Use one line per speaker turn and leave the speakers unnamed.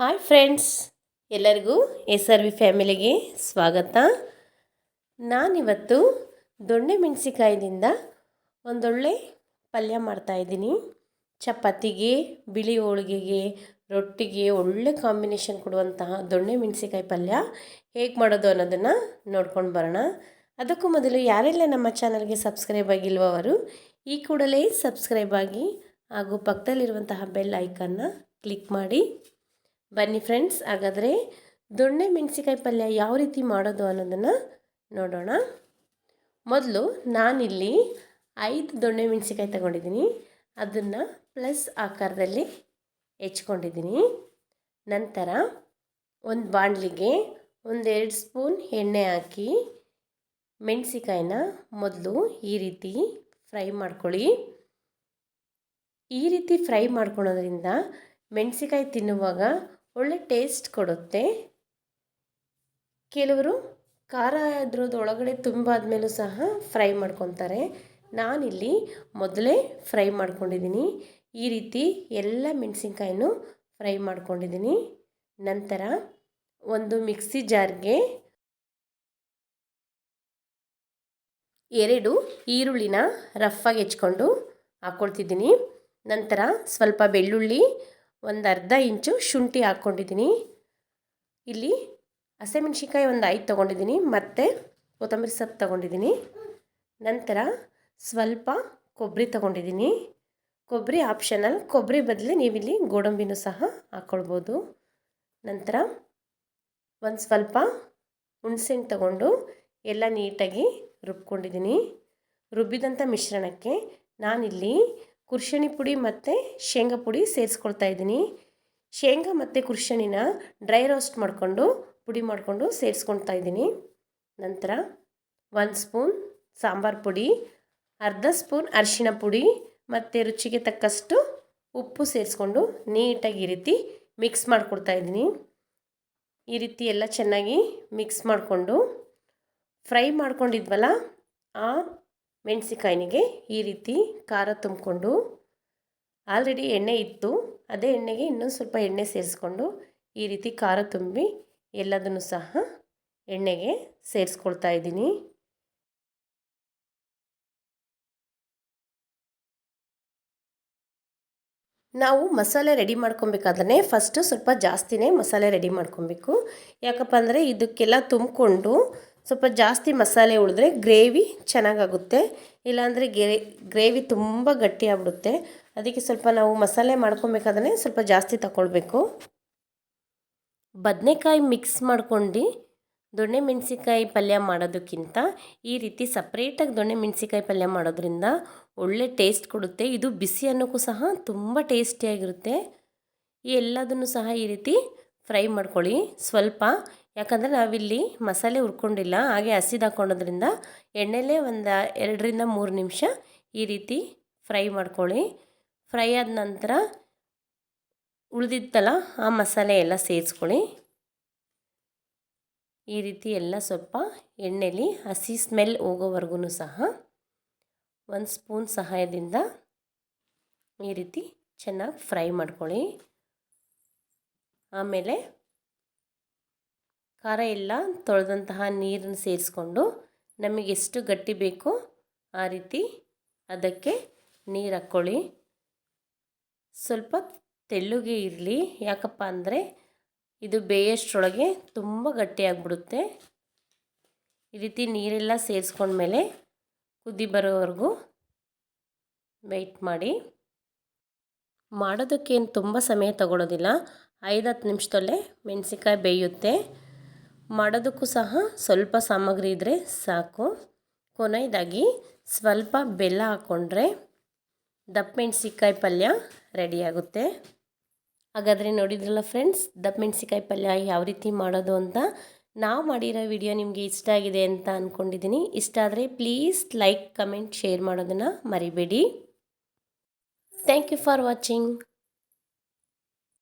Hi friends, ಎಲ್ಲರಿಗೂ S R V ಫ್ಯಾಮಿಲಿಗೆ ಸ್ವಾಗತ. ನಾನಿವತ್ತು ದೊಣ್ಣೆ ಮೆಣಸಿಕಾಯ್ದಿಂದ ಒಂದೊಳ್ಳೆ ಪಲ್ಯ ಮಾಡ್ತಾಯಿದ್ದೀನಿ ಚಪಾತಿಗೆ, ಬಿಳಿ ಹೋಳಿಗೆಗೆ, ರೊಟ್ಟಿಗೆ ಒಳ್ಳೆ ಕಾಂಬಿನೇಷನ್ ಕೊಡುವಂತಹ ದೊಣ್ಣೆ ಮೆಣಸಿಕಾಯಿ ಪಲ್ಯ ಹೇಗೆ ಮಾಡೋದು ಅನ್ನೋದನ್ನು ನೋಡ್ಕೊಂಡು ಬರೋಣ. ಅದಕ್ಕೂ ಮೊದಲು ಯಾರೆಲ್ಲ ನಮ್ಮ ಚಾನಲ್ಗೆ ಸಬ್ಸ್ಕ್ರೈಬ್ ಆಗಿಲ್ವವರು ಈ ಕೂಡಲೇ ಸಬ್ಸ್ಕ್ರೈಬ್ ಆಗಿ ಹಾಗೂ ಪಕ್ಕದಲ್ಲಿರುವಂತಹ ಬೆಲ್ ಐಕನ್ನ ಕ್ಲಿಕ್ ಮಾಡಿ ಬನ್ನಿ ಫ್ರೆಂಡ್ಸ್ ಹಾಗಾದರೆ ದೊಣ್ಣೆ ಮೆಣಸಿಕಾಯಿ ಪಲ್ಯ ಯಾವ ರೀತಿ ಮಾಡೋದು ಅನ್ನೋದನ್ನು ನೋಡೋಣ. ಮೊದಲು ನಾನಿಲ್ಲಿ ಐದು ದೊಣ್ಣೆ ಮೆಣಸಿಕಾಯಿ ತಗೊಂಡಿದ್ದೀನಿ. ಅದನ್ನು ಪ್ಲಸ್ ಆಕಾರದಲ್ಲಿ ಹೆಚ್ಕೊಂಡಿದ್ದೀನಿ. ನಂತರ ಒಂದು ಬಾಣಲಿಗೆ ಒಂದೆರಡು ಸ್ಪೂನ್ ಎಣ್ಣೆ ಹಾಕಿ ಮೆಣಸಿಕಾಯಿನ ಮೊದಲು ಈ ರೀತಿ ಫ್ರೈ ಮಾಡ್ಕೊಳ್ಳಿ. ಈ ರೀತಿ ಫ್ರೈ ಮಾಡ್ಕೊಳೋದ್ರಿಂದ ಮೆಣಸಿಕಾಯಿ ತಿನ್ನುವಾಗ ಒಳ್ಳೆ ಟೇಸ್ಟ್ ಕೊಡುತ್ತೆ. ಕೆಲವರು ಖಾರ ಒಳಗಡೆ ತುಂಬ ಆದಮೇಲೂ ಸಹ ಫ್ರೈ ಮಾಡ್ಕೊತಾರೆ. ನಾನಿಲ್ಲಿ ಮೊದಲೇ ಫ್ರೈ ಮಾಡ್ಕೊಂಡಿದ್ದೀನಿ. ಈ ರೀತಿ ಎಲ್ಲ ಮೆಣಸಿನ್ಕಾಯಿನೂ ಫ್ರೈ ಮಾಡ್ಕೊಂಡಿದ್ದೀನಿ. ನಂತರ ಒಂದು ಮಿಕ್ಸಿ ಜಾರ್ಗೆ ಎರಡು ಈರುಳ್ಳಿನ ಆಗಿ ಹೆಚ್ಕೊಂಡು ಹಾಕ್ಕೊಳ್ತಿದ್ದೀನಿ ನಂತರ ಸ್ವಲ್ಪ ಬೆಳ್ಳುಳ್ಳಿ ಒಂದು ಅರ್ಧ ಇಂಚು ಶುಂಠಿ ಹಾಕ್ಕೊಂಡಿದ್ದೀನಿ. ಇಲ್ಲಿ ಹಸಿಮೆಣ್ಸಿನ್ಕಾಯಿ ಒಂದು ಐದು ತೊಗೊಂಡಿದ್ದೀನಿ, ಮತ್ತು ಕೊತ್ತಂಬರಿ ಸೊಪ್ಪು ತೊಗೊಂಡಿದ್ದೀನಿ. ನಂತರ ಸ್ವಲ್ಪ ಕೊಬ್ಬರಿ ತೊಗೊಂಡಿದ್ದೀನಿ. ಕೊಬ್ಬರಿ ಆಪ್ಷನಲ್ ಕೊಬ್ಬರಿ ಬದಲು ನೀವಿಲ್ಲಿ ಗೋಡಂಬಿನೂ ಸಹ ಹಾಕ್ಕೊಳ್ಬೋದು ನಂತರ ಒಂದು ಸ್ವಲ್ಪ ಹುಣ್ಸೆಣ್ ತಗೊಂಡು ಎಲ್ಲ ನೀಟಾಗಿ ರುಬ್ಕೊಂಡಿದ್ದೀನಿ. ರುಬ್ಬಿದಂಥ ಮಿಶ್ರಣಕ್ಕೆ ನಾನಿಲ್ಲಿ ಕುರ್ಷಣಿ ಪುಡಿ ಮತ್ತು ಶೇಂಗಾ ಪುಡಿ ಸೇರಿಸ್ಕೊಳ್ತಾ ಇದ್ದೀನಿ. ಶೇಂಗಾ ಮತ್ತು ಕುರ್ಷಣಿನ ಡ್ರೈ ರೋಸ್ಟ್ ಮಾಡಿಕೊಂಡು, ಪುಡಿ ಮಾಡಿಕೊಂಡು ಸೇರಿಸ್ಕೊಳ್ತಾ ಇದ್ದೀನಿ. ನಂತರ ಒಂದು ಸ್ಪೂನ್ ಸಾಂಬಾರು ಪುಡಿ, ಅರ್ಧ ಸ್ಪೂನ್ ಅರಿಶಿಣ ಪುಡಿ ಮತ್ತು ರುಚಿಗೆ ತಕ್ಕಷ್ಟು ಉಪ್ಪು ಸೇರಿಸ್ಕೊಂಡು ನೀಟಾಗಿ ಈ ರೀತಿ ಮಿಕ್ಸ್ ಮಾಡಿಕೊಡ್ತಾ ಇದ್ದೀನಿ. ಈ ರೀತಿ ಎಲ್ಲ ಚೆನ್ನಾಗಿ ಮಿಕ್ಸ್ ಮಾಡಿಕೊಂಡು, ಫ್ರೈ ಮಾಡ್ಕೊಂಡಿದ್ವಲ್ಲ, ಆ ಮೆಣಸಿಕಾಯಿನಿಗೆ ಈ ರೀತಿ ಖಾರ ತುಂಬಿಕೊಂಡು ಆಲ್ರೆಡಿ ಎಣ್ಣೆ ಇತ್ತು. ಅದೇ ಎಣ್ಣೆಗೆ ಇನ್ನೊಂದು ಸ್ವಲ್ಪ ಎಣ್ಣೆ ಸೇರಿಸ್ಕೊಂಡು ಈ ರೀತಿ ಖಾರ ತುಂಬಿ ಎಲ್ಲದನ್ನು ಸಹ ಎಣ್ಣೆಗೆ ಸೇರಿಸ್ಕೊಳ್ತಾ ಇದ್ದೀನಿ. ನಾವು ಮಸಾಲೆ ರೆಡಿ ಮಾಡ್ಕೊಬೇಕಾದ್ರೆ ಫಸ್ಟು ಸ್ವಲ್ಪ ಜಾಸ್ತಿನೇ ಮಸಾಲೆ ರೆಡಿ ಮಾಡ್ಕೊಬೇಕು. ಯಾಕಪ್ಪ ಅಂದರೆ ಇದಕ್ಕೆಲ್ಲ ತುಂಬಿಕೊಂಡು ಸ್ವಲ್ಪ ಜಾಸ್ತಿ ಮಸಾಲೆ ಉಳಿದ್ರೆ ಗ್ರೇವಿ ಚೆನ್ನಾಗಾಗುತ್ತೆ. ಇಲ್ಲಾಂದರೆ ಗ್ರೇ, ಗ್ರೇವಿ ತುಂಬ ಗಟ್ಟಿ ಆಗ್ಬಿಡುತ್ತೆ ಅದಕ್ಕೆ ಸ್ವಲ್ಪ ನಾವು ಮಸಾಲೆ ಮಾಡ್ಕೊಬೇಕಾದ್ರೆ ಸ್ವಲ್ಪ ಜಾಸ್ತಿ ತಗೊಳ್ಬೇಕು ಬದನೆಕಾಯಿ ಮಿಕ್ಸ್ ಮಾಡ್ಕೊಂಡು ದೊಣ್ಣೆ ಮೆಣಸಿಕಾಯಿ ಪಲ್ಯ ಮಾಡೋದಕ್ಕಿಂತ ಈ ರೀತಿ ಸಪ್ರೇಟಾಗಿ ದೊಣ್ಣೆ ಮೆಣಸಿಕಾಯಿ ಪಲ್ಯ ಮಾಡೋದ್ರಿಂದ ಒಳ್ಳೆ ಟೇಸ್ಟ್ ಕೊಡುತ್ತೆ. ಇದು ಬಿಸಿ ಅನ್ನೋಕ್ಕೂ ಸಹ ತುಂಬ ಟೇಸ್ಟಿಯಾಗಿರುತ್ತೆ. ಈ ಎಲ್ಲದನ್ನು ಸಹ ಈ ರೀತಿ ಫ್ರೈ ಮಾಡ್ಕೊಳ್ಳಿ ಸ್ವಲ್ಪ. ಯಾಕಂದರೆ ನಾವಿಲ್ಲಿ ಮಸಾಲೆ ಹುರ್ಕೊಂಡಿಲ್ಲ, ಹಾಗೆ ಹಸಿದು ಎಣ್ಣೆಲೇ ಒಂದು ಎರಡರಿಂದ ಮೂರು ನಿಮಿಷ ಈ ರೀತಿ ಫ್ರೈ ಮಾಡ್ಕೊಳ್ಳಿ. ಫ್ರೈ ಆದ ನಂತರ ಉಳಿದಿತ್ತಲ್ಲ ಆ ಮಸಾಲೆ ಎಲ್ಲ ಸೇರಿಸ್ಕೊಳ್ಳಿ. ಈ ರೀತಿ ಎಲ್ಲ ಸ್ವಲ್ಪ ಎಣ್ಣೆಲಿ ಹಸಿ ಸ್ಮೆಲ್ ಹೋಗೋವರೆಗೂ ಸಹ ಒಂದು ಸ್ಪೂನ್ ಸಹಾಯದಿಂದ ಈ ರೀತಿ ಚೆನ್ನಾಗಿ ಫ್ರೈ ಮಾಡ್ಕೊಳ್ಳಿ. ಆಮೇಲೆ ಖಾರ ಎಲ್ಲ ತೊಳೆದಂತಹ ನೀರನ್ನು ಸೇರಿಸ್ಕೊಂಡು ನಮಗೆ ಎಷ್ಟು ಗಟ್ಟಿ ಬೇಕೋ ಆ ರೀತಿ ಅದಕ್ಕೆ ನೀರು ಹಾಕ್ಕೊಳ್ಳಿ. ಸ್ವಲ್ಪ ತೆಳ್ಳಗೆ ಇರಲಿ. ಯಾಕಪ್ಪ ಅಂದರೆ ಇದು ಬೇಯಷ್ಟರೊಳಗೆ ತುಂಬ ಗಟ್ಟಿಯಾಗ್ಬಿಡುತ್ತೆ ಈ ರೀತಿ ನೀರೆಲ್ಲ ಸೇರಿಸ್ಕೊಂಡ್ಮೇಲೆ ಕುದಿ ಬರೋವರೆಗೂ ವೆಯ್ಟ್ ಮಾಡಿ. ಮಾಡೋದಕ್ಕೇನು ತುಂಬ ಸಮಯ ತಗೊಳ್ಳೋದಿಲ್ಲ ಐದು ಹತ್ತು ನಿಮಿಷದಲ್ಲೇ ಮೆಣಸಿಕಾಯಿ ಬೇಯುತ್ತೆ. ಮಾಡೋದಕ್ಕೂ ಸಹ ಸ್ವಲ್ಪ ಸಾಮಗ್ರಿ ಇದ್ದರೆ ಸಾಕು. ಕೊನೆಯದಾಗಿ ಸ್ವಲ್ಪ ಬೆಲ್ಲ ಹಾಕ್ಕೊಂಡ್ರೆ ದಪ್ಪ ಮೆಣಸಿಕಾಯಿ ಪಲ್ಯ ರೆಡಿಯಾಗುತ್ತೆ ಹಾಗಾದರೆ ನೋಡಿದ್ರಲ್ಲ ಫ್ರೆಂಡ್ಸ್, ದಪ್ಪ ಮೆಣಸಿಕಾಯಿ ಪಲ್ಯ ಯಾವ ರೀತಿ ಮಾಡೋದು ಅಂತ ನಾವು ಮಾಡಿರೋ ವಿಡಿಯೋ ನಿಮಗೆ ಇಷ್ಟ ಆಗಿದೆ ಅಂತ ಅಂದ್ಕೊಂಡಿದ್ದೀನಿ ಇಷ್ಟ ಆದರೆ ಪ್ಲೀಸ್ ಲೈಕ್, ಕಮೆಂಟ್, ಶೇರ್ ಮಾಡೋದನ್ನು ಮರಿಬೇಡಿ. Thank you for watching.